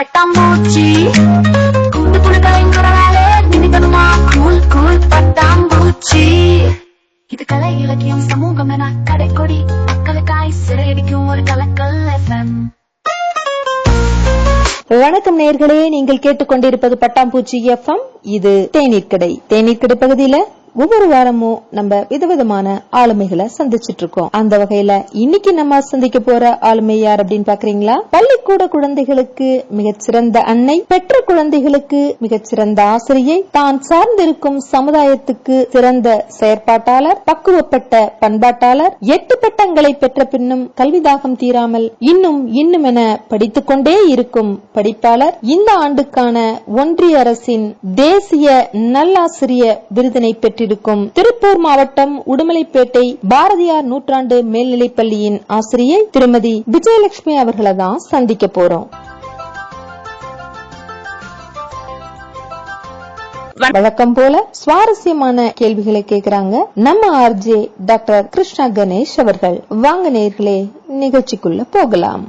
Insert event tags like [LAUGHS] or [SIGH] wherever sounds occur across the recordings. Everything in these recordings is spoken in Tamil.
பட்டாம்பூச்சி. குண்டு புழுக்காய்ங்கிற வேலை நினைக்கணுமா கூல் கூல் பட்டாம்பூச்சி. இது கலை இலக்கியம் சமூகம் என கடைக்கொடி. மக்களுக்காய் சிறையடிக்கும் ஒரு கலக்கல் எஃப்எம் வணக்கம் நேர்களே நீங்கள் கேட்டுக்கொண்டிருப்பது பட்டாம்பூச்சி எஃப்எம் இது தேநீர் கடை தேநீர் கடை பகுதியில ஒவ்வொரு வாரமும் நம்ம விதவிதமான ஆளுமைகளை சந்திச்சிட்டு இருக்கோம் அந்த வகையில இன்னைக்கு நம்ம சந்திக்க போற ஆளுமை யார் அப்படின்னு பாக்குறீங்களா? பள்ளிக்கூட குழந்தைகளுக்கு மிகச்சிறந்த அன்னை பெற்ற குழந்தைகளுக்கு மிகச்சிறந்த ஆசிரியை தான் சார்ந்திருக்கும் சமுதாயத்துக்கு சிறந்த செயற்பாட்டாளர் பக்குவப்பட்ட பண்பாட்டாளர் எட்டு பட்டங்களை பெற்ற பின்னும் கல்விதாகம் தீராமல் இன்னும் இன்னும் என படித்துக் கொண்டே இருக்கும் படிப்பாளர் இந்த ஆண்டுக்கான ஒன்றிய அரசின் தேசிய நல்லாசிரிய விருதினை பெற்றிருக்கும் திருப்பூர் மாவட்டம் உடுமலைப்பேட்டை பாரதியார் நூற்றாண்டு மேல்நிலைப்பள்ளியின் ஆசிரியை திருமதி விஜயலட்சுமி அவர்களை தான் சந்திக்க போறோம். வழக்கம் போல சுவாரஸ்யமான கேள்விகளை கேக்குறாங்க நம்ம ஆர்ஜே டாக்டர் கிருஷ்ணா கணேஷ் அவர்கள். வாங்க நேர்களே நிகழ்ச்சிக்குள்ள போகலாம்.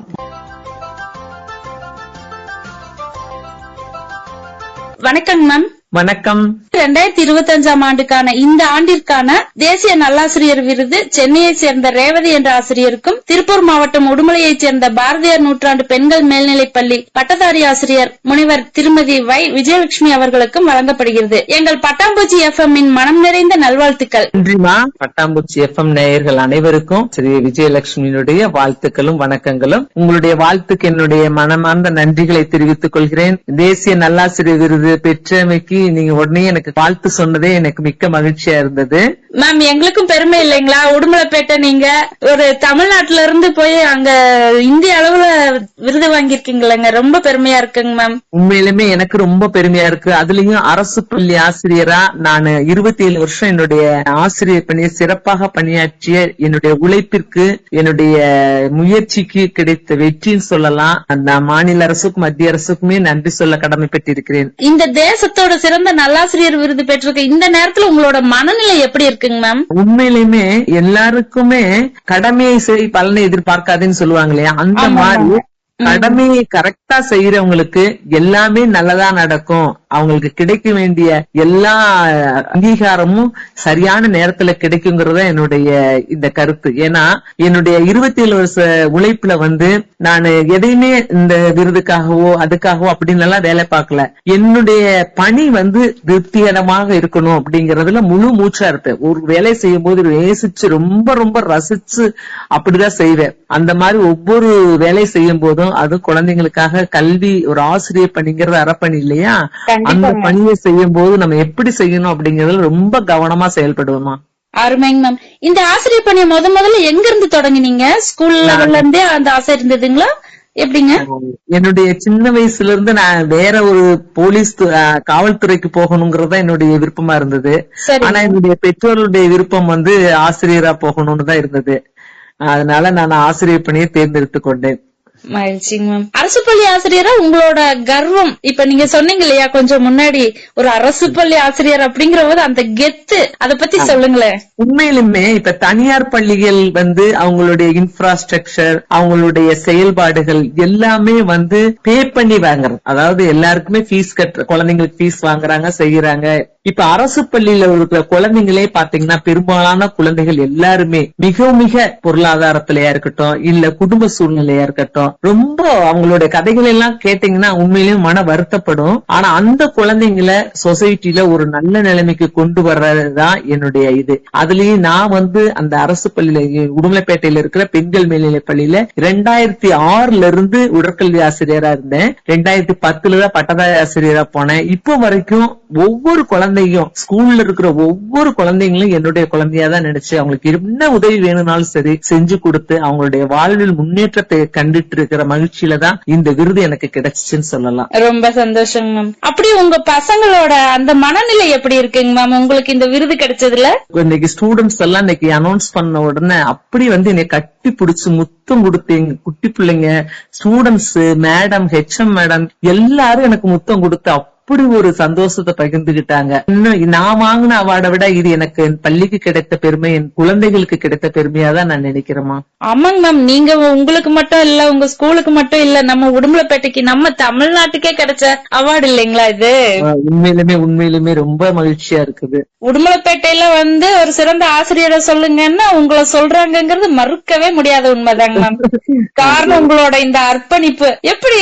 வணக்கம் மேம். வணக்கம். ரெண்டாயிரத்தி இருபத்தி அஞ்சாம் ஆண்டுக்கான இந்த ஆண்டிற்கான தேசிய நல்லாசிரியர் விருது சென்னையைச் சேர்ந்த ரேவதி என்ற ஆசிரியருக்கும் திருப்பூர் மாவட்டம் உடுமலையைச் சேர்ந்த பாரதியார் நூற்றாண்டு பெண்கள் மேல்நிலைப் பள்ளி பட்டதாரி ஆசிரியர் முனைவர் திருமதி வை விஜயலட்சுமி அவர்களுக்கும் வழங்கப்படுகிறது. எங்கள் பட்டாம்பூச்சி எஃப்எம் இன் மனம் நிறைந்த நல்வாழ்த்துக்கள். நன்றிமா. பட்டாம்பூச்சி எஃப்எம் நேயர்கள் அனைவருக்கும் ஸ்ரீ விஜயலட்சுமியினுடைய வாழ்த்துக்களும் வணக்கங்களும். உங்களுடைய வாழ்த்துக்கு என்னுடைய மனமார்ந்த நன்றிகளை தெரிவித்துக் கொள்கிறேன். தேசிய நல்லாசிரியர் விருது பெற்றமைக்கு நீங்க உடனே எனக்கு வாழ்த்து சொன்னதே எனக்கு மிக்க மகிழ்ச்சியா இருந்தது. மேம் எங்களுக்கும் பெருமை இல்லைங்களா? உடுமலைப்பேட்டை நீங்க ஒரு தமிழ்நாட்டுல இருந்து போய் அங்க இந்திய அளவுல விருது வாங்கியிருக்கீங்களேங்க. ரொம்ப பெருமையா இருக்குங்க மேம் உண்மையிலுமே எனக்கு ரொம்ப பெருமையா இருக்கு. அதுலயும் அரசு பள்ளி ஆசிரியரா நான் இருபத்தி ஏழு வருஷம் என்னுடைய ஆசிரியர் பணியை சிறப்பாக பணியாற்றிய என்னுடைய உழைப்பிற்கு என்னுடைய முயற்சிக்கு கிடைத்த வெற்றின்னு சொல்லலாம். நான் மாநில அரசுக்கும் மத்திய அரசுக்குமே நன்றி சொல்ல கடமைப்பட்டிருக்கிறேன். இந்த தேசத்தோட சிறந்த நல்லாசிரியர் விருது பெற்றிருக்க இந்த நேரத்துல உங்களோட மனநிலை எப்படி இருக்குங்க மேம் உண்மையிலுமே எல்லாருக்குமே கடமையை செய் பலனை எதிர்பார்க்காதுன்னு சொல்லுவாங்க இல்லையா? அந்த மாதிரி கடமையை கரெக்டா செய்யறவங்களுக்கு எல்லாமே நல்லதா நடக்கும். அவங்களுக்கு கிடைக்க வேண்டிய எல்லா அங்கீகாரமும் சரியான நேரத்துல கிடைக்குங்கிறத என்னுடைய இந்த கருத்து. ஏன்னா என்னுடைய இருபத்தி ஏழு வருஷ உழைப்புல வந்து நான் எதையுமே இந்த விருதுக்காகவோ அதுக்காகவோ அப்படின்னு எல்லாம் வேலை பார்க்கல. என்னுடைய பணி வந்து திருப்திகரமாக இருக்கணும் அப்படிங்கறதுல முழு மூச்சா இருப்பேன். ஒரு வேலை செய்யும் போது நேசிச்சு ரொம்ப ரொம்ப ரசிச்சு அப்படிதான் செய்வேன். அந்த மாதிரி ஒவ்வொரு வேலை செய்யும் போதும் அது குழந்தைங்களுக்காக கல்வி ஒரு ஆசிரியர் பணிங்கிறது அறப்பணி இல்லையா? அந்த பணியை செய்யும் போது நம்ம எப்படி செய்யணும் அப்படிங்கறதுல ரொம்ப கவனமா செயல்படுவோமா அருமைங்க மேம் இந்த ஆசிரியர் பணியை முத முதல்ல எங்க இருந்து தொடங்குனீங்க? ஸ்கூல் லெவல்ல இருந்தே அந்த ஆசை இருந்ததுங்களா? எப்படிங்க? என்னுடைய சின்ன வயசுல இருந்து நான் வேற ஒரு போலீஸ் காவல்துறைக்கு போகணுங்கிறது என்னுடைய விருப்பமா இருந்தது. ஆனா என்னுடைய பெற்றோருடைய விருப்பம் வந்து ஆசிரியரா போகணும்னு தான் இருந்தது. அதனால நான் ஆசிரியர் பணியை தேர்ந்தெடுத்துக் கொண்டேன். மகிழ்ச்சிங்க மேம் அரசு பள்ளி ஆசிரியரா உங்களோட கர்வம்? இப்ப நீங்க சொன்னீங்க இல்லையா கொஞ்சம் முன்னாடி ஒரு அரசு பள்ளி ஆசிரியர் அப்படிங்கிற போது அந்த கெத்து அத பத்தி சொல்லுங்களேன். உண்மையிலுமே இப்ப தனியார் பள்ளிகள் வந்து அவங்களுடைய இன்ஃப்ராஸ்ட்ரக்சர் அவங்களுடைய செயல்பாடுகள் எல்லாமே வந்து பே பண்ணி வாங்குறது. அதாவது எல்லாருக்குமே ஃபீஸ் கட்டுற குழந்தைங்களுக்கு ஃபீஸ் வாங்குறாங்க செய்யறாங்க. இப்ப அரசு பள்ளியில இருக்கிற குழந்தைங்களே பாத்தீங்கன்னா பெரும்பாலான குழந்தைகள் எல்லாருமே மிக மிக பொருளாதாரத்திலயா இருக்கட்டும் இல்ல குடும்ப சூழ்நிலையா இருக்கட்டும் ரொம்ப அவங்களுடைய கதைகள் எல்லாம் கேட்டீங்கன்னா உண்மையிலும் மன வருத்தப்படும். ஆனா அந்த குழந்தைங்களை சொசைட்டில ஒரு நல்ல நிலைமைக்கு கொண்டு வர்றதுதான் என்னுடைய இது. அதுலயும் நான் வந்து அந்த அரசு பள்ளியில உடுமலைப்பேட்டையில இருக்கிற பெண்கள் மேல்நிலை பள்ளியில ரெண்டாயிரத்தி ஆறுல இருந்து உடற்கல்வி ஆசிரியரா இருந்தேன். ரெண்டாயிரத்தி பத்துல தான் பட்டதாரி ஆசிரியரா போனேன். இப்போ வரைக்கும் ஒவ்வொரு குழந்தையும் ஸ்கூல்ல இருக்கிற ஒவ்வொரு குழந்தைங்களும் என்னுடைய குழந்தையா தான் நினைச்சு அவங்களுக்கு என்ன உதவி வேணும்னாலும் சரி செஞ்சு கொடுத்து அவங்களுடைய வாழ்வில் முன்னேற்றத்தை கண்டுட்டு இருக்கிற மகிழ்ச்சியில தான் இந்த விருது எனக்கு கிடைச்சிச்சுன்னு சொல்லலாம். ரொம்ப சந்தோஷங்க மேம் அப்படி உங்க பசங்களோட அந்த மனநிலை எப்படி இருக்குங்க மேம் உங்களுக்கு இந்த விருது கிடைச்சதுல? இன்னைக்கு ஸ்டூடெண்ட்ஸ் எல்லாம் இன்னைக்கு அனௌன்ஸ் பண்ண உடனே அப்படி வந்து என்னை கட்டி பிடிச்சு முத்தம் கொடுத்து எங்க குட்டி பிள்ளைங்க ஸ்டூடெண்ட்ஸ் மேடம் ஹெச்எம் மேடம் எல்லாரும் எனக்கு முத்தம் கொடுத்து அப்படி ஒரு சந்தோஷத்தை பகிர்ந்துகிட்டாங்க. இன்னும் நான் வாங்கின அவார்டை விட இது எனக்கு என் பள்ளிக்கு கிடைத்த பெருமை என் குழந்தைகளுக்கு கிடைத்த பெருமையா தான் நான் நினைக்கிறேமா ஆமாங்க மேம் நீங்க உங்களுக்கு மட்டும் இல்ல உங்க ஸ்கூலுக்கு மட்டும் இல்ல நம்ம உடுமலைப்பேட்டைக்கு நம்ம தமிழ்நாட்டுக்கே கிடைச்ச அவார்டு இல்லைங்களா இது? உண்மையிலுமே உண்மையிலுமே ரொம்ப மகிழ்ச்சியா இருக்குது. உடுமலைப்பேட்டையில வந்து ஒரு சிறந்த ஆசிரியரை சொல்லுங்கன்னா உங்களை சொல்றாங்கங்கிறது மறுக்கவே முடியாத உண்மைதாங்க மேம் [LAUGHS] காரணம் உங்களோட இந்த அர்ப்பணிப்பு. எப்படி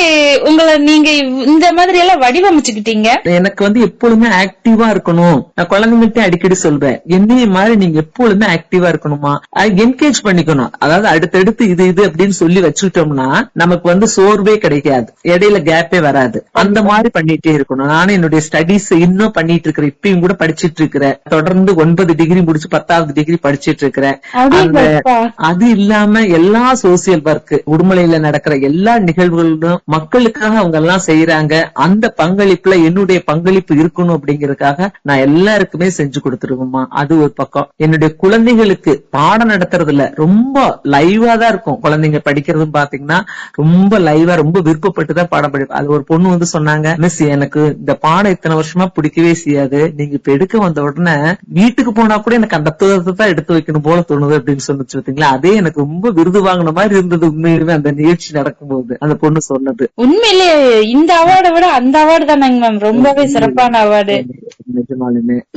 உங்களை நீங்க இந்த மாதிரி எல்லாம் வடிவமைச்சுக்கிட்டீங்க? எனக்கு வந்து எப்பொழுதுமே ஆக்டிவா இருக்கணும். நான் குழந்தைங்கள்ட்ட அடிக்கடி சொல்றேன். என்னைய மாதிரி நீங்க எப்பொழுதுமே ஆக்டிவா இருக்கணுமா? என்கேஜ் பண்ணிக்கணும். அதாவது அடுத்தடுத்து இது இது அப்படின்னு சொல்லி வச்சுக்கிட்டோம்னா நமக்கு வந்து சோர்வே கிடைக்காது. இடையில கேப்பே வராது. அந்த மாதிரி பண்ணிட்டே இருக்கணும். நானும் என்னுடைய ஸ்டடீஸ் இன்னும் பண்ணிட்டு இருக்கிறேன். இப்பயும் கூட படிச்சிட்டு இருக்கிறேன். தொடர்ந்து ஒன்பது டிகிரி முடிச்சு பத்தாவது டிகிரி படிச்சிட்டு இருக்கிறேன். அந்த அது இல்லாம எல்லா சோசியல் ஒர்க் உடுமலையில நடக்கிற எல்லா நிகழ்வுகளும் மக்களுக்காக அவங்க எல்லாம் செய்யறாங்க அந்த பங்களிப்புல என்னுடைய பங்களிப்பு இருக்கணும் அப்படிங்கறதுக்காக நான் எல்லாருக்குமே செஞ்சு கொடுத்துருவேம்மா. அது ஒரு பக்கம். என்னுடைய குழந்தைகளுக்கு பாடம் நடத்துறதுல ரொம்ப லைவா தான் இருக்கும். குழந்தைங்க படிக்கிறதும் பாத்தீங்கன்னா ரொம்ப லைவா ரொம்ப விருப்பப்பட்டு தான் பாடம் படிப்பேன் அது ஒரு பொண்ணு வந்து சொன்னாங்க மிஸ் எனக்கு இந்த பாடம் இத்தனை வருஷமா பிடிக்கவே செய்யாது. நீங்க இப்ப எடுக்க வந்த உடனே வீட்டுக்கு போனா கூட எனக்கு அந்த புத்தகத்தை தான் எடுத்து வைக்கணும் போல தோணுது அப்படின்னு சொன்னிச்சு பாத்தீங்களா? அதே எனக்கு ரொம்ப விருது வாங்கின மாதிரி இருந்தது உண்மையிலுமே அந்த நிகழ்ச்சி நடக்கும்போது அந்த பொண்ணு சொன்னது. உண்மையிலேயே இந்த அவார்டை விட அந்த அவார்டு தானே மேம். ரொம்பவே சிறப்பான அவார்டு.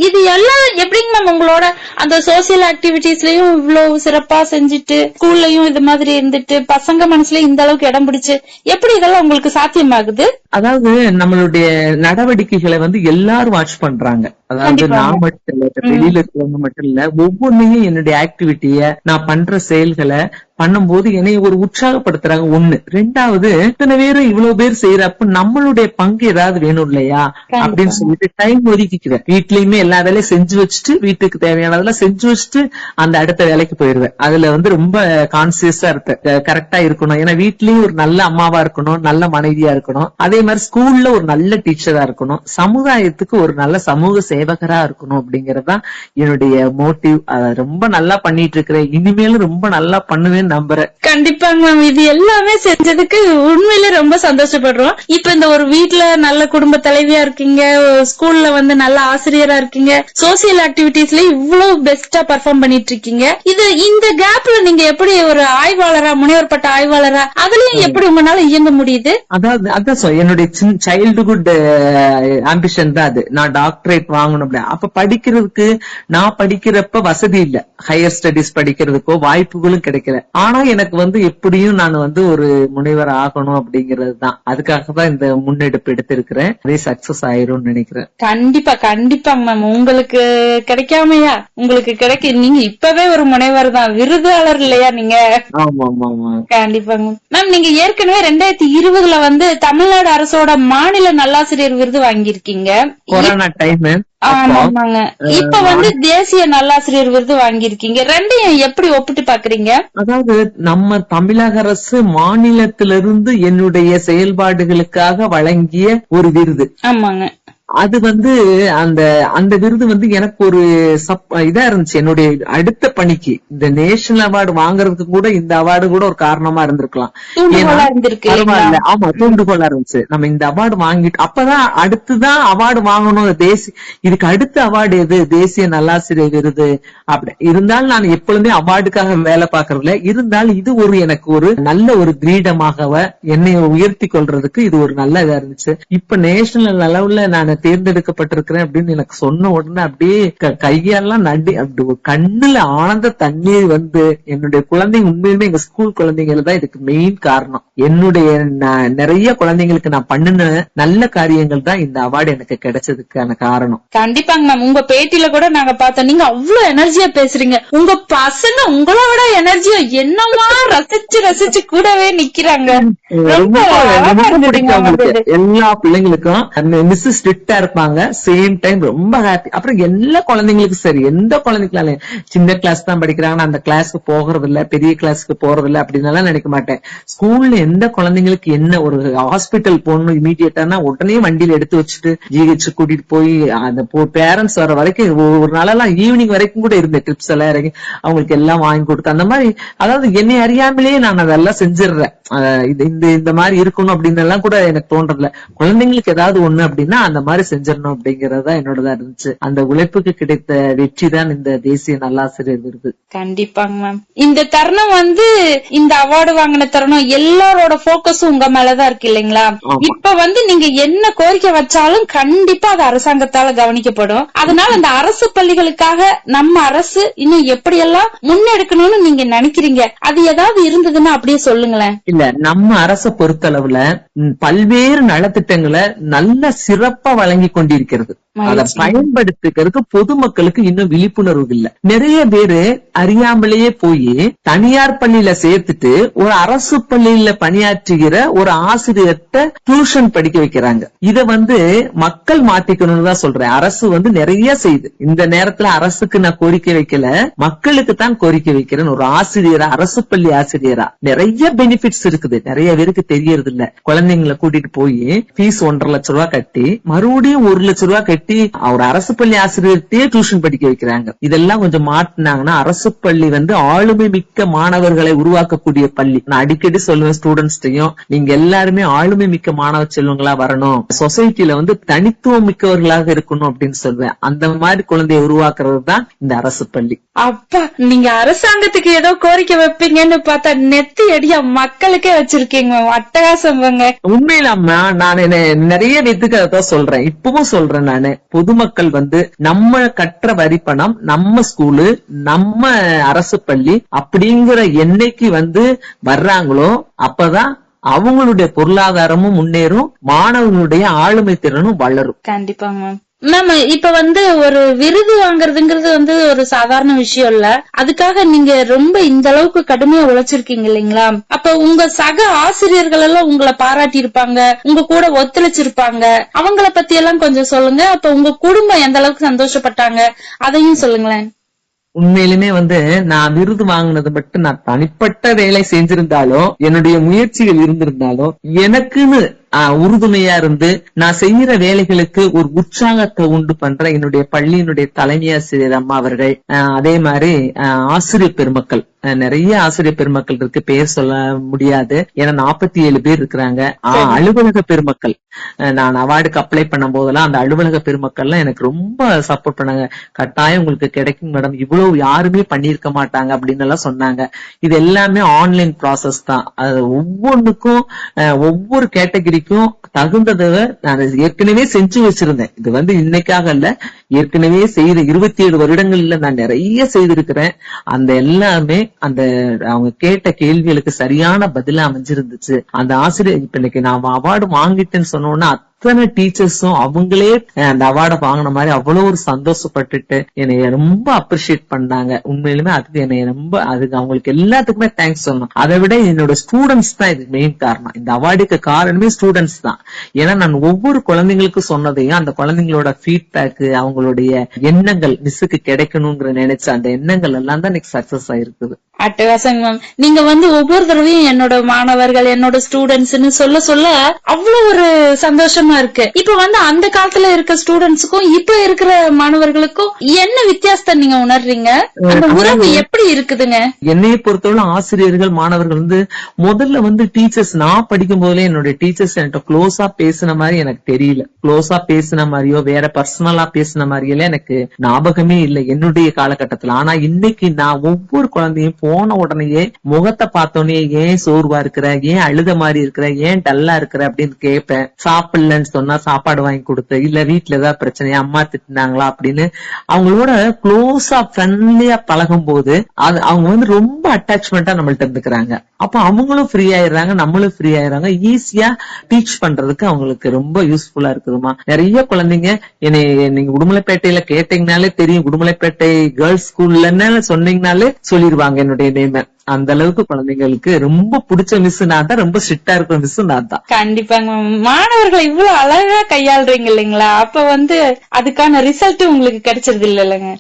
இது எல்லாம் எப்படிங்க மேம் உங்களோட அந்த சோசியல் ஆக்டிவிட்டிஸ்லயும் இவ்வளவு சிறப்பா செஞ்சுட்டு ஸ்கூல்லயும் இது மாதிரி இருந்துட்டு பசங்க மனசுல இந்த அளவுக்கு இடம் பிடிச்சு எப்படி இதெல்லாம் உங்களுக்கு சாத்தியமாகுது? அதாவது நம்மளுடைய நடவடிக்கைகளை வந்து எல்லாரும் வாட்ச் பண்றாங்க. அதாவது நான் மட்டும் இல்ல வெளியில இருக்கிறவங்க மட்டும் இல்ல ஒவ்வொன்னையும் என்னுடைய ஆக்டிவிட்டிய நான் பண்ற செயல்களை பண்ணும்போது என்னை ஒரு உற்சாகப்படுத்துறாங்க. ஒண்ணு. ரெண்டாவது இத்தனை பேரும் இவ்வளவு பேர் செய்யறப்ப நம்மளுடைய பங்கு ஏதாவது வேணும் இல்லையா? அப்படின்னு சொல்லிட்டு டைம் ஒதுக்கிக்குவேன். வீட்லயுமே எல்லா வேலையும் செஞ்சு வச்சுட்டு வீட்டுக்கு தேவையானதெல்லாம் செஞ்சு வச்சுட்டு அந்த அடுத்த வேலைக்கு போயிருவேன் அதுல வந்து ரொம்ப கான்சியஸா இருப்பேன். கரெக்டா இருக்கணும். ஏன்னா வீட்லயும் ஒரு நல்ல அம்மாவா இருக்கணும் நல்ல மனைவியா இருக்கணும். அதே மாதிரி ஸ்கூல்ல ஒரு நல்ல டீச்சரா இருக்கணும். சமுதாயத்துக்கு ஒரு நல்ல சமூக சேவகரா இருக்கணும் அப்படிங்கறதுதான் என்னுடைய மோட்டிவ் அத ரொம்ப நல்லா பண்ணிட்டு இருக்கிறேன். இனிமேலும் ரொம்ப நல்லா நம்புறேன். கண்டிப்பாங்க மேம் இது எல்லாமே செஞ்சதுக்கு உண்மையிலே ரொம்ப சந்தோஷப்படுறோம். இப்ப இந்த ஒரு வீட்ல நல்ல குடும்ப தலைவியா இருக்கீங்க ஸ்கூல்ல வந்து நல்ல ஆசிரியரா இருக்கீங்க சோசியல் ஆக்டிவிட்டிஸ்ல இவ்வளவு பெஸ்டா பெர்ஃபார்ம் பண்ணிட்டு இருக்கீங்க இது இந்த கேப்ல நீங்க எப்படி ஒரு ஆய்வாளரா முனைவர் பட்ட ஆய்வாளரா அதுலயும் எப்படி உங்களால இயங்க முடியுது? அதாவது அதான் என்னுடைய சைல்டுஹுட் ஆம்பிஷன் தான் அது. நான் டாக்டரேட் வாங்கணும் அப்ப படிக்கிறதுக்கு நான் படிக்கிறப்ப வசதி இல்ல. ஹையர் ஸ்டடிஸ் படிக்கிறதுக்கோ வாய்ப்புகளும் கிடைக்கல. ஆனா எனக்கு வந்து எப்படியும் நான் வந்து ஒரு முனைவர் ஆகணும் அப்படிங்கிறது தான் அதுக்காக தான் இந்த முன்னெடுப்பு எடுத்திருக்கிறேன். அதே சக்சஸ் ஆயிரும்னு நினைக்கிறேன். கண்டிப்பா கண்டிப்பாங்க மேம் உங்களுக்கு கிடைக்காமையா? உங்களுக்கு கிடைக்க நீங்க இப்பவே ஒரு முனைவர் தான். விருதாளர் இல்லையா நீங்க? ஆமா ஆமா ஆமா கண்டிப்பாங்க மேம் நீங்க ஏற்கனவே ரெண்டாயிரத்தி இருபதுல வந்து தமிழ்நாடு அரசோட மாநில நல்லாசிரியர் விருது வாங்கியிருக்கீங்க. கொரோனா டைம் ஆமாங்க. இப்ப வந்து தேசிய நல்லாசிரியர் விருது வாங்கியிருக்கீங்க. ரெண்டையும் எப்படி ஒப்பிட்டு பாக்குறீங்க? அதாவது நம்ம தமிழக அரசு மாநிலத்திலிருந்து என்னுடைய செயல்பாடுகளுக்காக வழங்கிய ஒரு விருது. ஆமாங்க. அது வந்து அந்த அந்த விருது வந்து எனக்கு ஒரு சப் இதா இருந்துச்சு. என்னுடைய அடுத்த பணிக்கு. இந்த நேஷனல் அவார்டு வாங்குறதுக்கு கூட இந்த அவார்டு கூட ஒரு காரணமா இருந்திருக்கலாம். ஆமா தூண்டுகோலா இருந்துச்சு. நம்ம இந்த அவார்டு வாங்கிட்டு அப்பதான் அடுத்துதான் அவார்டு வாங்கணும். தேசிய இதுக்கு அடுத்த அவார்டு எது? தேசிய நல்லாசிரியர் விருது. அப்படி இருந்தாலும் நான் எப்பொழுதுமே அவார்டுக்காக வேலை பார்க்கறதுல இருந்தாலும் இது ஒரு எனக்கு ஒரு நல்ல ஒரு கிரீடமாக என்னை உயர்த்தி கொள்றதுக்கு இது ஒரு நல்ல இதா இருந்துச்சு. இப்ப நேஷனல் அளவுல நான் தேர்ந்தெடுக்கப்பட்டிருக்கிறேன் அப்படின்னு எனக்கு சொன்ன உடனே அப்படியே கையெல்லாம் நடி அப்படி கண்ணுல ஆனந்த தண்ணீர் வந்து என்னுடைய குழந்தைங்க உண்மையுமே எங்க ஸ்கூல் குழந்தைங்கள தான் இதுக்கு மெயின் காரணம். என்னுடைய நிறைய குழந்தைங்களுக்கு நான் பண்ணின நல்ல காரியங்கள் தான் இந்த அவார்டு எனக்கு கிடைச்சதுக்கான காரணம். கண்டிப்பாங்க மேம் உங்க பேட்டியில கூட நாங்க பார்த்தோம். நீங்க அவ்வளவு எனர்ஜியா பேசுறீங்க. உங்க பசங்க உங்களோட எனர்ஜியா என்னமா ரசிச்சு ரசிச்சு கூடவே நிக்கிறாங்க. எல்லா பிள்ளைங்களுக்கும் மிஸ் ஸ்ட்ரிக்டா இருப்பாங்க. சேம் டைம் ரொம்ப ஹாப்பி அப்புறம் எல்லா குழந்தைங்களுக்கும் சரி எந்த குழந்தைங்களாலும் சின்ன கிளாஸ் தான் படிக்கிறாங்கன்னா அந்த கிளாஸ்க்கு போகிறது இல்ல பெரிய கிளாஸ்க்கு போறது இல்ல அப்படின்னு நினைக்க மாட்டேன். ஸ்கூல்ல எந்த குழந்தைங்களுக்கு என்ன ஒரு ஹாஸ்பிட்டல் போகணும் இமீடியட்டானா உடனே வண்டியில எடுத்து வச்சுட்டு ஜிஹெச் கூட்டிட்டு போய் அந்த பேரண்ட்ஸ் வர வரைக்கும் ஒரு- நாளெல்லாம் ஈவினிங் வரைக்கும் கூட இருந்தேன். ட்ரிப்ஸ் எல்லாம் இறங்கி அவங்களுக்கு எல்லாம் வாங்கி கொடுத்து அந்த மாதிரி அதாவது என்னை அறியாமலேயே நான் அதெல்லாம் செஞ்சிடுறேன். இந்த இந்த மாதிரி இருக்கணும் அப்படின்னு எல்லாம் கூட எனக்கு தோன்றதுல குழந்தைங்களுக்கு ஏதாவது ஒண்ணு அப்படின்னா அந்த மாதிரி மாதிரி செஞ்சிடணும் அப்படிங்கறதா என்னோடதா இருந்துச்சு. அந்த உழைப்புக்கு கிடைத்த வெற்றி தான் இந்த தேசிய நல்லாசிரியர் விருது. கண்டிப்பாங்க மேம். இந்த தருணம் வந்து இந்த அவார்டு வாங்கின தருணம் எல்லாரோட போக்கஸும் உங்க மேலதான் இருக்கு இல்லைங்களா. இப்ப வந்து நீங்க என்ன கோரிக்கை வச்சாலும் கண்டிப்பா அது அரசாங்கத்தால கவனிக்கப்படும். அதனால இந்த அரசு பள்ளிகளுக்காக நம்ம அரசு இன்னும் எப்படியெல்லாம் முன்னெடுக்கணும்னு நீங்க நினைக்கிறீங்க? அது ஏதாவது இருந்ததுன்னா அப்படியே சொல்லுங்களேன். இல்ல நம்ம அரசை பொறுத்தளவுல பல்வேறு நலத்திட்டங்களை நல்ல சிறப்பா வழங்கி கொண்டிருக்கிறது. அதை. பயன்படுத்திக்கிறதுக்கு பொதுமக்களுக்கு இன்னும் விழிப்புணர்வு இல்ல. நிறைய பேரு அறியாமலேயே போய் தனியார் பள்ளியில சேர்த்துட்டு ஒரு அரசு பள்ளியில பணியாற்றுகிற ஒரு ஆசிரியர்கிட்ட டியூஷன் படிக்க வைக்கிறாங்க. இத வந்து மக்கள் மாத்திக்கணும்னு தான் சொல்றேன். அரசு வந்து நிறைய செய்யுது. இந்த நேரத்துல அரசுக்கு நான் கோரிக்கை வைக்கல. மக்களுக்கு தான் கோரிக்கை வைக்கிறேன். ஒரு ஆசிரியரா அரசு பள்ளி ஆசிரியரா. நிறைய பெனிஃபிட்ஸ் இருக்குது. நிறைய பேருக்கு தெரியறது இல்ல குழந்தைங்களை கூட்டிட்டு போய் ஃபீஸ் ஒன்றரை லட்சம் ரூபாய் கட்டி மறுபடியும் ஒரு லட்சம் ரூபாய் கட்டி ஒரு அரசு பள்ளி ஆசிரியர்கிட்டயே டியூஷன் படிக்க வைக்கிறாங்க. இதெல்லாம் கொஞ்சம் மாட்டினாங்கன்னா அரசு பள்ளி வந்து ஆளுமை மிக்க மாணவர்களை உருவாக்கக்கூடிய பள்ளி. நான் அடிக்கடி சொல்லுவேன் ஸ்டூடெண்ட்ஸ்டையும் நீங்க எல்லாருமே ஆளுமை மிக்க மாணவ செல்வங்களா வரணும். சொசைட்டில வந்து தனித்துவம் மிக்கவர்களாக இருக்கணும் அப்படின்னு சொல்லுவேன் அந்த மாதிரி குழந்தையை உருவாக்குறது தான் இந்த அரசு பள்ளி. அப்பா நீங்க அரசாங்கத்துக்கு ஏதோ கோரிக்கை வைப்பீங்கன்னு பார்த்தா நெத்தி அடியா மக்களுக்கே வச்சிருக்கீங்க. அட்டகாசம் போங்க உண்மையில அம்மா நான் நிறைய பேத்துக்கு அதான் சொல்றேன். இப்பவும் சொல்றேன் நானு. பொதுமக்கள் வந்து நம்ம கற்ற வரி பணம் நம்ம ஸ்கூலு நம்ம அரசு பள்ளி அப்படிங்கிற என்னைக்கு வந்து வர்றாங்களோ அப்பதான் அவங்களுடைய பொருளாதாரமும் முன்னேறும் மாணவர்களுடைய ஆளுமை திறனும் வளரும். கண்டிப்பாங்க மேம். மேம் இப்ப வந்து ஒரு விருது வாங்குறதுங்கிறது வந்து ஒரு சாதாரண விஷயம் இல்ல. அதுக்காக நீங்க ரொம்ப இந்த அளவுக்கு கடுமையா உழைச்சிருக்கீங்க இல்லைங்களா? அப்ப உங்க சக ஆசிரியர்கள் எல்லாம் உங்களை பாராட்டி இருப்பாங்க உங்க கூட ஒத்துழைச்சிருப்பாங்க. அவங்கள பத்தி எல்லாம் கொஞ்சம் சொல்லுங்க. அப்ப உங்க குடும்பம் எந்த அளவுக்கு சந்தோஷப்பட்டாங்க அதையும் சொல்லுங்களேன். உண்மையிலுமே வந்து நான் விருது வாங்கினது மட்டும் நான் தனிப்பட்ட வேலை செஞ்சிருந்தாலும் என்னுடைய முயற்சிகள் இருந்திருந்தாலும் எனக்குன்னு உறுதுணையா இருந்து நான் செய்யற வேலைகளுக்கு ஒரு உற்சாகத்தை உண்டு பண்ற என்னுடைய பள்ளியினுடைய தலைமை ஆசிரியர் அம்மா அவர்கள். அதே மாதிரி ஆசிரியர் பெருமக்கள். நிறைய ஆசிரியர் பெருமக்கள் இருக்கு. பேர் சொல்ல முடியாது. ஏன்னா நாற்பத்தி ஏழு பேர் இருக்கிறாங்க. அலுவலக பெருமக்கள். நான் அவார்டுக்கு அப்ளை பண்ணும் போதெல்லாம் அந்த அலுவலக பெருமக்கள்லாம் எனக்கு ரொம்ப சப்போர்ட் பண்ணாங்க. கட்டாயம் உங்களுக்கு கிடைக்கும் மேடம் இவ்வளவு யாருமே பண்ணியிருக்க மாட்டாங்க அப்படின்னு எல்லாம் சொன்னாங்க. இது எல்லாமே ஆன்லைன் ப்ராசஸ் தான். அது ஒவ்வொன்றுக்கும் ஒவ்வொரு வரைக்கும் தகுந்ததை நான் ஏற்கனவே செஞ்சு வச்சிருந்தேன். இது வந்து இன்னைக்காக இல்ல ஏற்கனவே செய்த இருபத்தி ஏழு வருடங்கள்ல நான் நிறைய செய்திருக்கிறேன். அந்த எல்லாமே அந்த அவங்க கேட்ட கேள்விகளுக்கு சரியான பதிலா அமைஞ்சிருந்துச்சு. அந்த ஆசிரியர் இப்ப இன்னைக்கு நான் அவார்டு வாங்கிட்டேன்னு சொன்னோன்னா அத்தனை டீச்சர்ஸும் அவங்களே அந்த அவார்டை வாங்கின மாதிரி அவ்வளவு ஒரு சந்தோஷப்பட்டுட்டு என்னைய ரொம்ப அப்ரிஷியேட் பண்ணாங்க. உண்மையிலுமே அதுக்கு என்னைய ரொம்ப அதுக்கு அவங்களுக்கு எல்லாத்துக்குமே தேங்க்ஸ் சொல்லணும். அதை விட என்னோட ஸ்டூடெண்ட்ஸ் தான் இது மெயின் காரணம். இந்த அவார்டுக்கு காரணமே ஸ்டூடெண்ட்ஸ் தான். ஏன்னா நான் ஒவ்வொரு குழந்தைங்களுக்கும் சொன்னதையும் அந்த குழந்தைங்களோட ஃபீட்பேக் அவங்களுடைய எண்ணங்கள் மிஸ்ஸுக்கு கிடைக்கணுங்கிற நினைச்ச அந்த எண்ணங்கள் எல்லாம் தான் எனக்கு சக்சஸ் ஆயிருக்குது. அட்டகாசங்க மேம் நீங்க வந்து ஒவ்வொரு தடவையும் என்னோட மாணவர்கள் என்னோட ஸ்டூடெண்ட்ஸ்னு சொல்ல சொல்ல அவ்வளவு ஒரு சந்தோஷம் இருக்கு. இப்ப வந்து அந்த காலத்துல இருக்க ஸ்டூடெண்ட்ஸுக்கும் இப்ப இருக்கிற மாணவர்களுக்கும் என்ன வித்தியாசத்தை நீங்க உணர்றீங்க? அந்த உறவு எப்படி இருக்குதுங்க? என்னைய பொறுத்தவரை ஆசிரியர்கள் மாணவர்கள் வந்து முதல்ல வந்து டீச்சர்ஸ் நான் படிக்கும் போதே என்னுடைய டீச்சர்ஸ் என்கிட்ட க்ளோஸா பேசின மாதிரி எனக்கு தெரியல. க்ளோஸா பேசின மாதிரியோ வேற பர்சனலா பேசின மாதிரியோ எனக்கு ஞாபகமே இல்லை என்னுடைய காலகட்டத்துல. ஆனா இன்னைக்கு நான் ஒவ்வொரு குழந்தையும் போன உடனேயே முகத்தை பார்த்தோன்னே ஏன் சோர்வா இருக்கிற? ஏன் அழுத மாதிரி இருக்கிற? ஏன் டல்லா இருக்கிற? அப்படின்னு கேட்பேன். சாப்பிடலன்னு சொன்னா சாப்பாடு வாங்கி கொடுத்து இல்ல வீட்டுல ஏதாவது பிரச்சனையா அம்மா திட்டினாங்களா அப்படின்னு அவங்களோட க்ளோஸா ஃப்ரெண்ட்லியா பழகும் போது அது அவங்க வந்து ரொம்ப அட்டாச்மெண்டா நம்மள்ட்ட இருந்துக்கிறாங்க. அப்ப அவங்களும் ஃப்ரீ ஆயிடுறாங்க நம்மளும் ஃப்ரீ ஆயிடுறாங்க. ஈஸியா டீச் பண்றதுக்கு அவங்களுக்கு ரொம்ப யூஸ்ஃபுல்லா இருக்குதுமா. நிறைய குழந்தைங்க என்னை நீங்க உடுமலைப்பேட்டையில கேட்டீங்கனாலே தெரியும். உடுமலைப்பேட்டை கேர்ள்ஸ் ஸ்கூல்லன்னு சொன்னீங்கனாலே சொல்லிடுவாங்க என்னுடைய நேமை அந்த அளவுக்கு குழந்தைங்களுக்கு ரொம்ப பிடிச்ச மிஸ் நான் தான் ரொம்ப ஸ்ட்ரிக்டா இருக்கிற மிஸ் நான் தான் கண்டிப்பாங்க மாணவர்களை இவ்வளவு அழகா கையாளுறீங்க இல்லைங்களா? அப்ப வந்து அதுக்கான ரிசல்ட் உங்களுக்கு கிடைச்சது இல்ல இல்லைங்க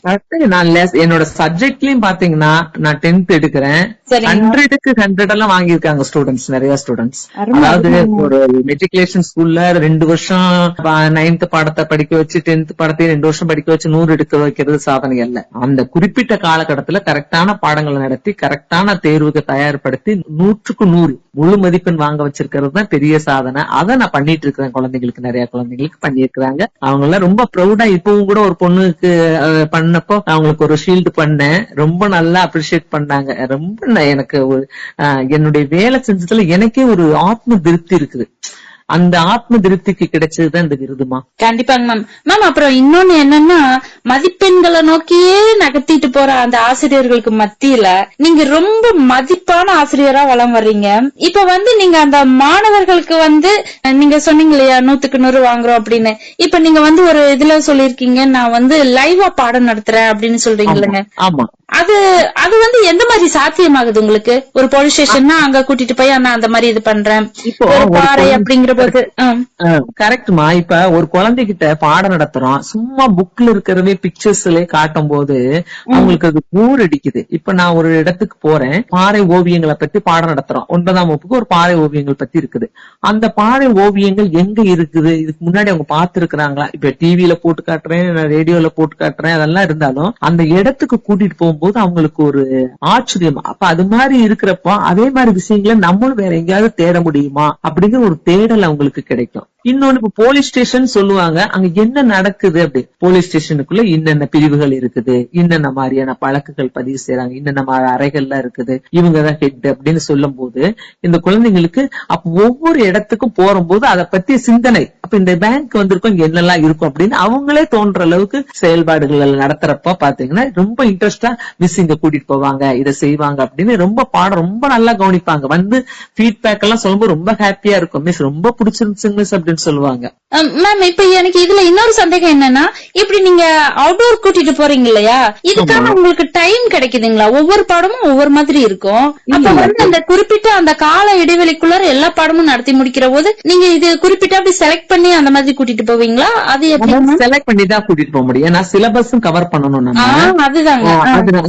நான் என்னோட சப்ஜெக்ட்லயும் பாத்தீங்கன்னா நான் டென்த் எடுக்கிறேன். ஹண்ட்ரடுக்கு ஹண்ட்ரட் எல்லாம் வாங்கியிருக்காங்க ஸ்டூடெண்ட்ஸ் நிறைய ஸ்டூடெண்ட்ஸ் அதாவது ஒரு மெட்ரிகுலேஷன் ஸ்கூல்ல ரெண்டு வருஷம் நைன்த் பாடத்தை படிக்க வச்சு டென்த் பாடத்தையும் ரெண்டு வருஷம் படிக்க வச்சு நூறு எடுக்க வைக்கிறது சாதனை அல்ல. அந்த குறிப்பிட்ட காலகட்டத்துல கரெக்டான பாடங்களை நடத்தி கரெக்டான தேர்வுக்கு தயார்படுத்தி நூற்றுக்கு நூறு முழு மதிப்பெண் வாங்க வச்சிருக்கிறது தான் பெரிய சாதனை. அதை நான் பண்ணிட்டு இருக்கிறேன். குழந்தைங்களுக்கு நிறைய குழந்தைங்களுக்கு பண்ணியிருக்கிறாங்க. அவங்க எல்லாம் ரொம்ப ப்ரௌடா இப்பவும் கூட ஒரு பொண்ணுக்கு பண்ணப்போ அவங்களுக்கு ஒரு ஷீல்டு பண்ணேன். ரொம்ப நல்லா அப்ரிஷியேட் பண்ணாங்க. ரொம்ப எனக்கு என்னுடைய வேலை செஞ்சதுல எனக்கே ஒரு ஆத்ம திருப்தி இருக்குது. அந்த ஆத்ம திருப்திக்கு கிடைச்சதுதான் இந்த விருதுமா. கண்டிப்பாங்க மேம் மேம் அப்புறம் இன்னொன்னு என்னன்னா மதிப்பெண்களை நோக்கியே நகர்த்திட்டு போற அந்த ஆசிரியர்களுக்கு மத்தியில நீங்க ரொம்ப மதிப்பான ஆசிரியரா வளம் வர்றீங்க. இப்ப வந்து நீங்க அந்த மாணவர்களுக்கு வந்து நீங்க சொன்னீங்க இல்லையா நூத்துக்கு நூறு வாங்குறோம் அப்படின்னு. இப்ப நீங்க வந்து ஒரு இதுல சொல்லிருக்கீங்க நான் வந்து லைவா பாடம் நடத்துறேன் அப்படின்னு சொல்றீங்க இல்லைங்க ஆமா. அது அது வந்து எந்த மாதிரி சாத்தியமாகுது உங்களுக்கு? ஒரு போலீஸ் ஸ்டேஷன்னா அங்க கூட்டிட்டு போய் நான் அந்த மாதிரி இது பண்றேன். ஒரு பாறை அப்படிங்கிற போது. கரெக்ட்மா இப்ப ஒரு குழந்தைகிட்ட பாடம் நடத்துறோம். சும்மா புக்ல இருக்கிறதே பிக்சர்ஸ்ல காட்டும் போது அவங்களுக்கு அது போர் அடிக்குது. இப்ப நான் ஒரு இடத்துக்கு போறேன். பாறை ஓவியங்களை பத்தி பாடம் நடத்துறோம். ஒன்பதாம் வகுப்புக்கு ஒரு பாறை ஓவியங்கள் பத்தி இருக்குது. அந்த பாறை ஓவியங்கள் எங்க இருக்குது? இதுக்கு முன்னாடி அவங்க பார்த்திருக்கிறாங்களா? இப்ப டிவில போட்டு காட்டுறேன் ரேடியோல போட்டு காட்டுறேன் அதெல்லாம் இருந்தாலும் அந்த இடத்துக்கு கூட்டிட்டு போகும்போது அவங்களுக்கு ஒரு ஆச்சரியம். அப்ப அது மாதிரி இருக்கிறப்போ அதே மாதிரி விஷயங்களை நம்மளும் வேற எங்கேயாவது தேட முடியுமா? அப்படிங்கிற ஒரு தேடல் அவங்களுக்கு கிடைக்கும். இன்னொன்னு இப்ப போலீஸ் ஸ்டேஷன் சொல்லுவாங்க. அங்க என்ன நடக்குது அப்படி போலீஸ் ஸ்டேஷனுக்குள்ள இன்னென்ன பிரிவுகள் இருக்குது என்னென்ன மாதிரியான பழக்குகள் பதிவு செய்யறாங்க என்னென்ன மாதிரி அறைகள்லாம் இருக்குது இவங்கதான் ஹெட் அப்படின்னு சொல்லும் போது இந்த குழந்தைங்களுக்கு அப்ப ஒவ்வொரு இடத்துக்கும் போறும்போது அதை பத்தி சிந்தனை. அப்ப இந்த பேங்க் வந்திருக்கும் இங்க என்னெல்லாம் இருக்கும் அப்படின்னு அவங்களே தோன்ற அளவுக்கு செயல்பாடுகள் நடத்துறப்ப பாத்தீங்கன்னா ரொம்ப இன்ட்ரெஸ்டா மிஸ் இங்க கூட்டிட்டு போவாங்க இதை செய்வாங்க அப்படின்னு ரொம்ப பாடம் ரொம்ப நல்லா கவனிப்பாங்க. வந்து ஃபீட்பேக் எல்லாம் சொல்லும்போது ரொம்ப ஹாப்பியா இருக்கும். மிஸ் ரொம்ப பிடிச்சிருந்துச்சு மிஸ் அப்படின்னு சொல்லுவாங்க. மேம் இப்ப எனக்கு இதுல இன்னொரு சந்தேகம் என்னன்னா இப்படி நீங்க அவுட்டோர் கூட்டிட்டு போறீங்க இல்லையா இதுக்கான உங்களுக்கு டைம் கிடைக்குதுங்களா? ஒவ்வொரு பாடமும் ஒவ்வொரு மாதிரி இருக்கும். அப்ப வந்து அந்த குறிப்பிட்ட அந்த கால இடைவெளிக்குள்ளார எல்லா பாடமும் நடத்தி முடிக்கிற போது நீங்க இது குறிப்பிட்ட அப்படி செலக்ட் பண்ணி அந்த மாதிரி கூட்டிட்டு போவீங்களா? அது எப்படி? செலக்ட் பண்ணி தான் கூட்டிட்டு போக முடியும். ஏன்னா சிலபஸும் கவர் பண்ணணும் நம்ம. அதுதாங்க.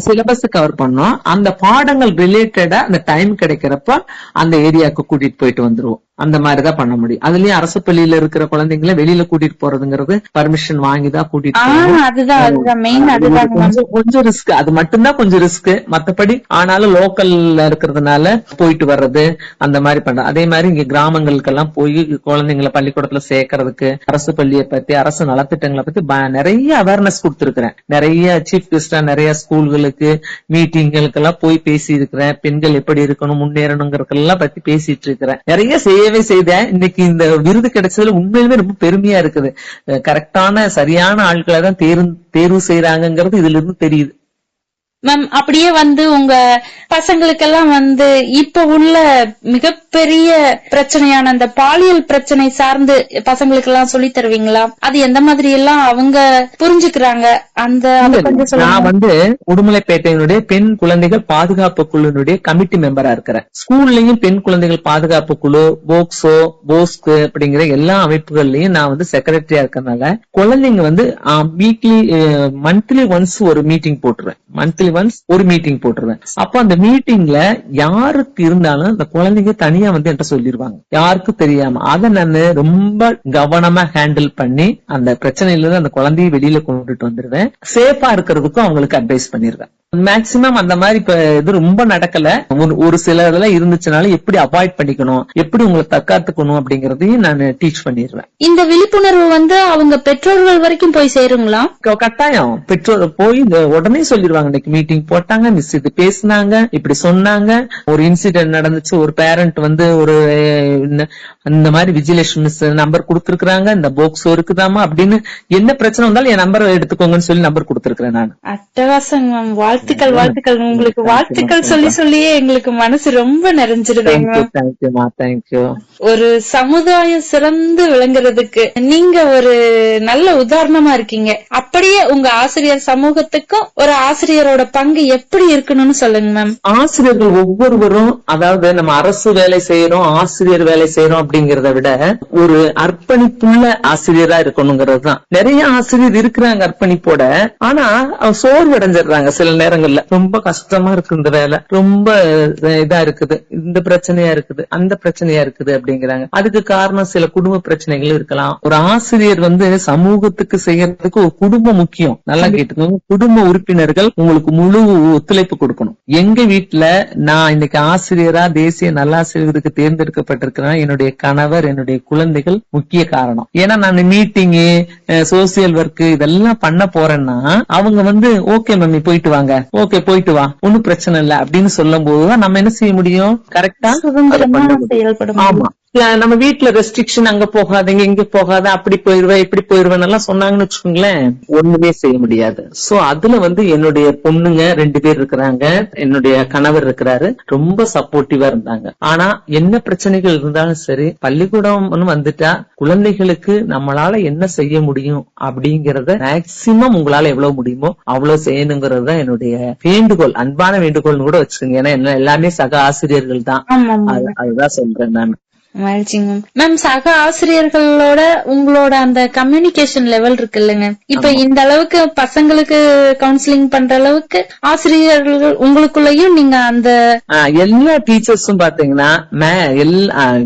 சிலபஸ் கவர் பண்ணோம் அந்த பாடங்கள் ரிலேட்டடா அந்த டைம் கிடைக்கிறப்ப அந்த ஏரியாவுக்கு கூட்டிட்டு போயிட்டு வந்துருவோம். அந்த மாதிரிதான் பண்ண முடியும். அதுலயும் அரசு பள்ளியில இருக்கிற குழந்தைங்களை வெளியில கூட்டிட்டு போறதுங்கிறது பர்மிஷன் வாங்கி தான் கூட்டிட்டு. கொஞ்சம் கொஞ்சம் ரிஸ்க் அது மட்டும்தான் கொஞ்சம் ரிஸ்க் மத்தபடி ஆனாலும் லோக்கல்ல இருக்கிறதுனால போயிட்டு வர்றது அந்த மாதிரி பண்ற அதே மாதிரி இங்க கிராமங்களுக்கெல்லாம் போய் குழந்தைங்களை பள்ளிக்கூடத்துல சேர்க்கறதுக்கு அரசு பள்ளியை பத்தி அரசு நலத்திட்டங்களை பத்தி நிறைய அவேர்னஸ் கொடுத்திருக்கிறேன். நிறைய சீஃப் கெஸ்டா நிறைய ஸ்கூல்களுக்கு மீட்டிங்களுக்கு எல்லாம் போய் பேசி இருக்கிறேன் பெண்கள் எப்படி இருக்கணும் முன்னேறணுங்கிறதெல்லாம் பத்தி பேசிட்டு இருக்கிறேன். நிறைய செய்யவே செய்தேன் இன்னைக்கு இந்த விருது கிடைச்சதுல உண்மையிலுமே ரொம்ப பெருமையா இருக்குது. கரெக்டான சரியான ஆட்களை தான் தேர்வு தேர்வு செய்யறாங்கிறது இதுல இருந்து தெரியுது. மேம் அப்படியே வந்து உங்க பசங்களுக்கெல்லாம் வந்து இப்ப உள்ள மிகப்பெரிய பிரச்சனையான அந்த பாலியல் பிரச்சனை சார்ந்து பசங்களுக்கெல்லாம் சொல்லி தருவீங்களா? அது எந்த மாதிரி எல்லாம் அவங்க புரிஞ்சுக்கிறாங்க? அந்த நான் வந்து உடுமலைப்பேட்டையினுடைய பெண் குழந்தைகள் பாதுகாப்பு குழுவினுடைய கமிட்டி மெம்பரா இருக்கிறேன். ஸ்கூல்லயும் பெண் குழந்தைகள் பாதுகாப்பு குழு போக்சோ போஸ்கு அப்படிங்கிற எல்லா அமைப்புகள்லயும் நான் வந்து செக்ரட்டரியா இருக்கறனால குழந்தைங்க வந்து வீக்லி மந்த்லி ஒன்ஸ் ஒரு மீட்டிங் போட்டுருவேன். மந்த்லி ஒன்ஸ் ஒரு மீட்டிங் போட்டுருவேன். அப்போ அந்த மீட்டிங்ல யாருக்கு இருந்தாலும் அந்த குழந்தைங்க தனியா வந்து என்கிட்ட சொல்லிருவாங்க. யாருக்கும் தெரியாம. அதை நான் ரொம்ப கவனமா ஹேண்டில் பண்ணி அந்த பிரச்சனையில இருந்து அந்த குழந்தைய வெளியில கொண்டுட்டு வந்துருவேன். சேஃபா இருக்கிறதுக்கும் அவங்களுக்கு அட்வைஸ் பண்ணிருவேன். மேக்சிமம் அந்த மாதிரி இப்ப இது ரொம்ப நடக்கல. ஒரு- சில இதெல்லாம் இருந்துச்சுனாலும் எப்படி அவாய்ட் பண்ணிக்கணும்? எப்படி உங்களை தற்காத்துக்கணும் அப்படிங்கறதையும் நான் டீச் பண்ணிடுவேன் இந்த விழிப்புணர்வு வந்து அவங்க பெற்றோர்கள் வரைக்கும் போய் சேருங்களா? கட்டாயம். பெற்றோர் போய் இந்த உடனே சொல்லிடுவாங்க இன்னைக்கு மீட்டிங் போட்டாங்க மிஸ் இது பேசினாங்க இப்படி சொன்னாங்க. ஒரு இன்சிடென்ட் நடந்துச்சு ஒரு பேரண்ட் வந்து ஒரு இந்த- மாதிரி விஜயலட்சுமி மிஸ் நம்பர் கொடுத்திருக்காங்க இந்த போக்ஸோ இருக்குதாமா அப்படின்னு என்ன பிரச்சனை வந்தாலும் என் நம்பர் எடுத்துக்கோங்கன்னு சொல்லி நம்பர் கொடுத்திருக்கிறேன் நான். அட்டகாசம் மேம் வாழ்த்துக்கள் வாழ்த்துக்கள். உங்களுக்கு வாழ்த்துக்கள் சொல்லி சொல்லியே எங்களுக்கு மனசு ரொம்ப நிறைஞ்சிருதுங்க மேம் தேங்க்யூமா தேங்க்யூ ஒரு சமுதாயம் சிறந்து விளங்குறதுக்கு நீங்க ஒரு நல்ல உதாரணமா இருக்கீங்க. அப்படியே உங்க ஆசிரியர் சமூகத்துக்கும் ஒரு ஆசிரியரோட பங்கு எப்படி இருக்கணும்னு சொல்லுங்க மேம் ஆசிரியர்கள் ஒவ்வொருவரும் அதாவது நம்ம அரசு வேலை செய்யறோம் ஆசிரியர் வேலை செய்யறோம் அப்படிங்கறத விட ஒரு அர்ப்பணிப்புள்ள ஆசிரியரா இருக்கணுங்கிறது தான். நிறைய ஆசிரியர் இருக்கிறாங்க அர்ப்பணிப்போட ஆனா அவங்க சோர்வு அடைஞ்சிடுறாங்க சில நேரங்கள்ல. ரொம்ப கஷ்டமா இருக்கு இந்த வேலை. ரொம்ப இதா இருக்குது. இந்த பிரச்சனையா இருக்குது. அந்த பிரச்சனையா இருக்குது அப்படிங்கிறாங்க. அதுக்கு காரணம் சில குடும்ப பிரச்சனைகள் இருக்கலாம். ஒரு ஆசிரியர் வந்து சமூகத்துக்கு செய்யறதுக்கு ஒரு குடும்பம் முக்கியம். நல்லா கேட்டுக்கோங்க. குடும்ப உறுப்பினர்கள் உங்களுக்கு முழு ஒத்துழைப்பு கொடுக்கணும். எங்க வீட்டுல நான் இன்னைக்கு ஆசிரியரா தேசிய நல்லாசிரியருக்கு தேர்ந்தெடுக்கப்பட்டிருக்கிறேன். என்னுடைய கணவர் என்னுடைய குழந்தைகள் முக்கிய காரணம். ஏன்னா நான் மீட்டிங்கு சோசியல் ஒர்க் இதெல்லாம் பண்ண போறேன்னா அவங்க வந்து ஓகே மம்மி போயிட்டு வாங்க. ஓகே போயிட்டு வா. ஒன்னும் பிரச்சனை இல்ல. அப்படின்னு சொல்லும் போதுதான் நம்ம என்ன செய்ய முடியும்? கரெக்டா ஆமா. நம்ம வீட்ல ரெஸ்ட்ரிக்ஷன் அங்க போகாதீங்க இங்க போகாத அப்படி போயிருவேன் இப்படி போயிருவேன் எல்லாம் சொன்னாங்கன்னு வச்சுக்கோங்களேன். ஒண்ணுமே செய்ய முடியாது. சோ அதுல வந்து என்னுடைய பொண்ணுங்க ரெண்டு பேர் இருக்கிறாங்க. என்னுடைய கணவர் இருக்கிறாரு. ரொம்ப சப்போர்ட்டிவா இருந்தாங்க. ஆனா என்ன பிரச்சனைகள் இருந்தாலும் சரி பள்ளிக்கூடம் வந்துட்டா குழந்தைகளுக்கு நம்மளால என்ன செய்ய முடியும் அப்படிங்கறத மேக்சிமம் உங்களால எவ்வளவு முடியுமோ அவ்வளவு செய்யணுங்கிறது தான் என்னுடைய வேண்டுகோள் அன்பான வேண்டுகோள்னு கூட வச்சுக்கோங்க. ஏன்னா என்ன எல்லாமே சக ஆசிரியர்கள் தான். அதுதான் சொல்றேன் நான். மகிழ்ச்சிங்க. மேம் மேம் சக ஆசிரியர்களோட உங்களோட அந்த கம்யூனிகேஷன் லெவல் இருக்கு இல்லைங்க இப்ப இந்த அளவுக்கு பசங்களுக்கு கவுன்சிலிங் பண்ற அளவுக்கு ஆசிரியர்கள் உங்களுக்குள்ளயும் நீங்க அந்த எல்லா டீச்சர்ஸும் பாத்தீங்கன்னா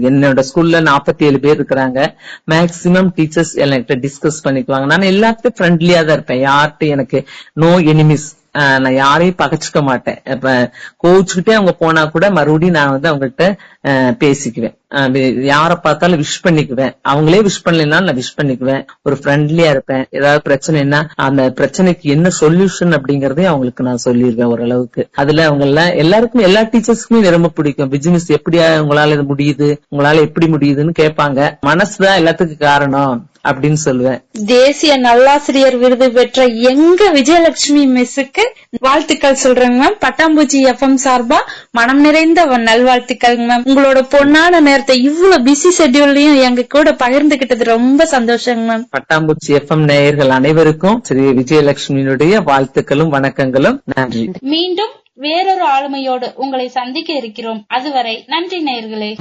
என்னோட ஸ்கூல்ல 47 ஏழு பேர் இருக்கிறாங்க. மேக்சிமம் டீச்சர்ஸ் என்கிட்ட டிஸ்கஸ் பண்ணிக்குவாங்க. நான் எல்லாத்தையும் ஃப்ரெண்ட்லியா தான் இருப்பேன். யார்கிட்ட எனக்கு நோ எனிமிஸ் நான் யாரையும் பகச்சுக்க மாட்டேன். இப்ப கோச்சுக்கிட்டே அவங்க போனா கூட மறுபடியும் நான் வந்து அவங்ககிட்ட பேசிக்குவேன். யாரை பார்த்தாலும் விஷ் பண்ணிக்குவேன். அவங்களே விஷ் பண்ணலைனாலும் நான் விஷ் பண்ணிக்குவேன். ஒரு ஃப்ரெண்ட்லியா இருப்பேன். ஏதாவது பிரச்சனைன்னா அந்த பிரச்சனைக்கு என்ன சொல்யூஷன் அப்படிங்கறதையும் அவங்களுக்கு நான் சொல்லிடுவேன் ஓரளவுக்கு. அதுல அவங்க எல்லாம் எல்லாருக்கும் எல்லா டீச்சர்ஸ்க்குமே ரொம்ப பிடிக்கும். பிசினஸ் எப்படியா உங்களால இது முடியுது? உங்களால எப்படி முடியுதுன்னு கேட்பாங்க. மனசுதான் எல்லாத்துக்கும் காரணம் அப்படின்னு சொல்லுவேன். தேசிய நல்லாசிரியர் விருது பெற்ற எங்க விஜயலட்சுமி மிஸ்ஸுக்கு வாழ்த்துக்கள் சொல்றேங்க மேம் பட்டாம்பூச்சி எஃப்எம் சார்பா மனம் நிறைந்த நல்வாழ்த்துக்கள் மேம் உங்களோட பொன்னான நேரத்தை இவ்வளவு பிஸி ஷெட்யூல்லையும் எங்க கூட பகிர்ந்துகிட்டது ரொம்ப சந்தோஷங்க மேம் பட்டாம்பூச்சி எஃப்எம் நேயர்கள் அனைவருக்கும் ஸ்ரீ விஜயலட்சுமியினுடைய வாழ்த்துக்களும் வணக்கங்களும். நன்றி. மீண்டும் வேறொரு ஆளுமையோடு உங்களை சந்திக்க இருக்கிறோம். அதுவரை நன்றி நேயர்களே.